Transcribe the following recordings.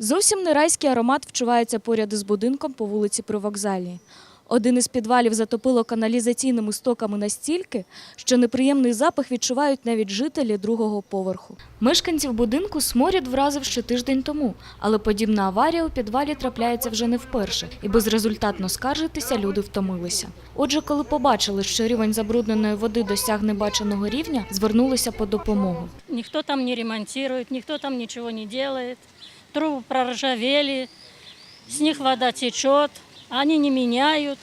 Зовсім не райський аромат вчувається поряд із будинком по вулиці Привокзальній. Один із підвалів затопило каналізаційними стоками настільки, що неприємний запах відчувають навіть жителі другого поверху. Мешканців будинку сморід вразив ще тиждень тому, але подібна аварія у підвалі трапляється вже не вперше, і безрезультатно скаржитися люди втомилися. Отже, коли побачили, що рівень забрудненої води досяг небаченого рівня, звернулися по допомогу. Никто там не ремонтирует, никто там ничего не делает Трубы проржавели, с них вода течет, они не меняют.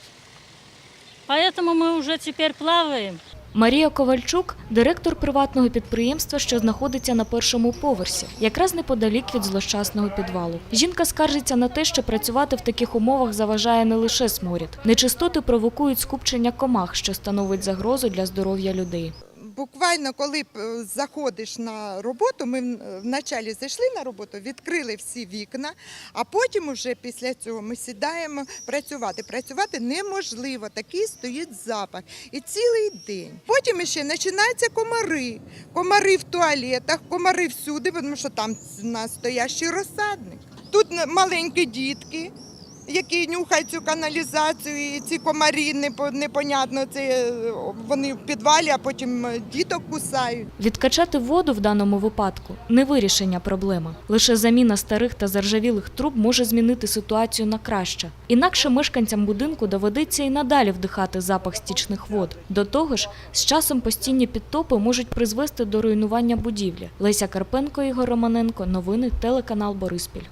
Поэтому мы уже теперь плаваем. Марія Ковальчук директор приватного підприємства, що знаходиться на першому поверсі, якраз неподалік від злощасного підвалу. Жінка скаржиться на те, що працювати в таких умовах заважає не лише сморід. Нечистоти провокують скупчення комах, що становить загрозу для здоров'я людей. Буквально, коли е, заходиш на роботу, ми вначалі зайшли на роботу, відкрили всі вікна, а потім уже після цього ми сідаємо працювати. Працювати неможливо, такий стоїть запах. І цілий день. Потім ще починаються комари. Комари в туалетах, комари всюди, тому що там настоящий розсадник. Тут маленькі дітки. Які нюхають цю каналізацію, і ці комарі непо- непонятно, це е, вони в підвалі, а потім е, діток кусають. Відкачати воду в даному випадку не вирішення проблеми. Лише заміна старих та заржавілих труб може змінити ситуацію на краще. Інакше мешканцям будинку доведеться і надалі вдихати запах стічних вод. До того ж, з часом постійні підтопи можуть призвести до руйнування будівлі. Леся Карпенко, Ігор Романенко. Новини телеканал Бориспіль.